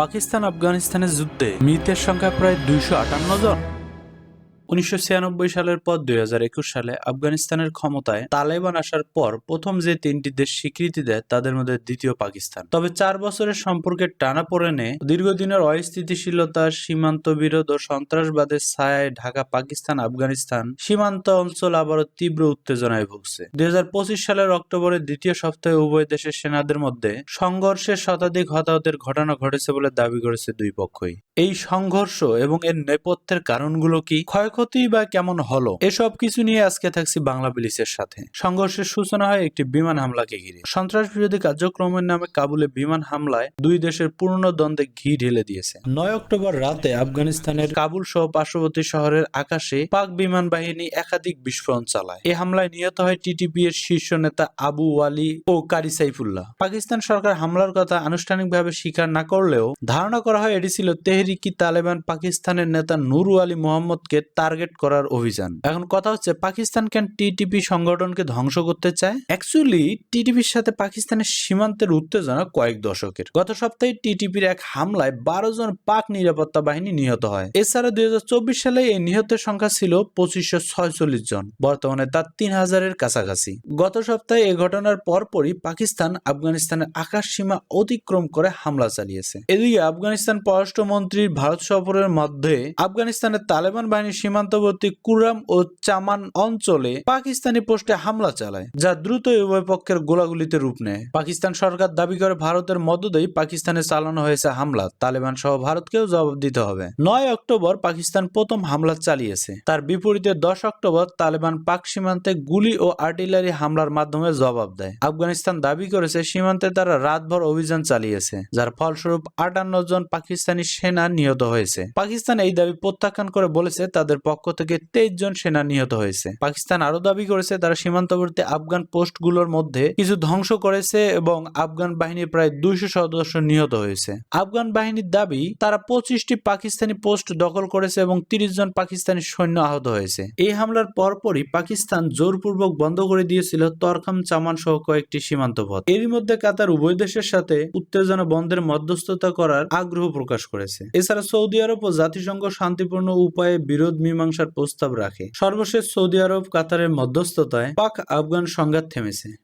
পাকিস্তান আফগানিস্তানের যুদ্ধে মৃতের সংখ্যা প্রায় দুইশো আটান্ন জন। উনিশশো ছিয়ানব্বই সালের পর দুই হাজার একুশ সালে আফগানিস্তানের ক্ষমতায় তালেবান আসার পর প্রথম যে তিনটি দেশ স্বীকৃতি দেয়, তাদের মধ্যে দ্বিতীয় পাকিস্তান। তবে চার বছরের সম্পর্কে টানা পড়েনে দীর্ঘদিনের অস্থিতিশীলতা, সীমান্ত বিরোধ ও সন্ত্রাসবাদের ছায়ায় ঢাকা, পাকিস্তান, আফগানিস্তান সীমান্ত অঞ্চল আবারও তীব্র উত্তেজনায় ভুগছে। দুই হাজার পঁচিশ সালের অক্টোবরের দ্বিতীয় সপ্তাহে উভয় দেশের সেনাদের মধ্যে সংঘর্ষের শতাধিক হতাহতের ঘটনা ঘটেছে বলে দাবি করেছে দুই পক্ষই। এই সংঘর্ষ এবং এর নেপথ্যের কারণগুলো কি ক্ষয়ক্ষতি বা কেমন হলো? এসব কিছু নিয়ে আজকে থাকছি বাংলা পুলিশের সাথে। সংঘর্ষের সূচনা হয় একটি বিমান হামলাকে ঘিরে। সন্ত্রাস বিরোধী কার্যক্রমের নামে কাবুলে বিমান হামলায় দুই দেশের পূর্ণ দ্বন্দ্বে ঘি ঢেলে দিয়েছে। নয় অক্টোবর রাতে আফগানিস্তানের কাবুল সহ পার্শ্ববর্তী শহরের আকাশে পাক বিমান বাহিনী একাধিক বিস্ফোরণ চালায়। এ হামলায় নিহত হয় টিটিপি এর শীর্ষ নেতা আবু ওয়ালি ও কারি সাইফুল্লাহ। পাকিস্তান সরকার হামলার কথা আনুষ্ঠানিকভাবে স্বীকার না করলেও ধারণা করা হয় এটি ছিল তেহরিকি তালেবান পাকিস্তানের নেতা নুরু আলী মোহাম্মদকে টার্গেট করার অভিযান। এখন কথা হচ্ছে, পাকিস্তান কেন টিটিপি সংগঠনকে ধ্বংস করতে চায়? অ্যাকচুয়ালি টিটিপির সাথে পাকিস্তানের সীমান্তের উত্তেজনা কয়েক দশকের। গত সপ্তাহে টিটিপির এক হামলায় বারো জন পাক নিরাপত্তা বাহিনী নিহত হয়। এছাড়া দুই সালে এই নিহতের সংখ্যা ছিল পঁচিশশো ছয়চল্লিশ জন। বর্তমানে তা তিন হাজারের কাছাকাছি। গত সপ্তাহে এ ঘটনার পরপরই পাকিস্তান আফগানিস্তানের আকাশ সীমা অতিক্রম করে হামলা চালিয়েছে। এদিকে আফগানিস্তান পররাষ্ট্রমন্ত্রীর ভারত সফরের মধ্যে আফগানিস্তানের তালেবান বাহিনীর সীমান্তবর্তী কুরাম ও চামান অঞ্চলে পাকিস্তানি পোস্টে হামলা চালায়, যা দ্রুত উভয় পক্ষের গোলাগুলিতে রূপ নেয়। পাকিস্তান সরকার দাবি করে ভারতের মদদেই পাকিস্তানে চালানো হয়েছে হামলা। তালেবান সহ ভারতকেও জবাব দিতে হবে। নয় অক্টোবর পাকিস্তান প্রথম হামলা চালিয়েছে। তার বিপরীতে দশ অক্টোবর তালেবান পাক সীমান্তে গুলি ও আর্টিলারি হামলার মাধ্যমে জবাব দেয়। আফগানিস্তান দাবি করেছে, সীমান্তে তারা রাতভর অভিযান চালিয়েছে, যার ফলস্বরূপ আটান্ন জন পাকিস্তানি সেনা নিহত হয়েছে। পাকিস্তান এই দাবি প্রত্যাখ্যান করে বলেছে, তাদের পক্ষ থেকে তেইশ জন সেনা নিহত হয়েছে। পাকিস্তান আরও দাবি করেছে, তারা সীমান্তবর্তী আফগান পোস্টগুলোর মধ্যে কিছু ধ্বংস করেছে এবং আফগান বাহিনীর প্রায় দুইশো সদস্য নিহত হয়েছে। আফগান বাহিনীর দাবি, তারা পঁচিশটি পাকিস্তানি পোস্ট দখল করেছে এবং তিরিশ জন পাকিস্তানি সৈন্য আহত হয়েছে। এই হামলার পরপরই পাকিস্তান জোরপূর্বক বন্ধ করে দিয়েছিল তরখাম চামান সহ কয়েকটি সীমান্ত পথ। এরই মধ্যে কাতার উভয় দেশের সাথে উত্তেজনা বন্ধের মধ্যস্থতা করার আগ্রহ প্রকাশ করেছে। এছাড়া সৌদি আরব ও জাতিসংঘ শান্তিপূর্ণ উপায়ে বিরোধ মীমাংসার প্রস্তাব রাখে। সর্বশেষ সৌদি আরব কাতারের মধ্যস্থতায় পাক আফগান সংঘাত থেমেছে।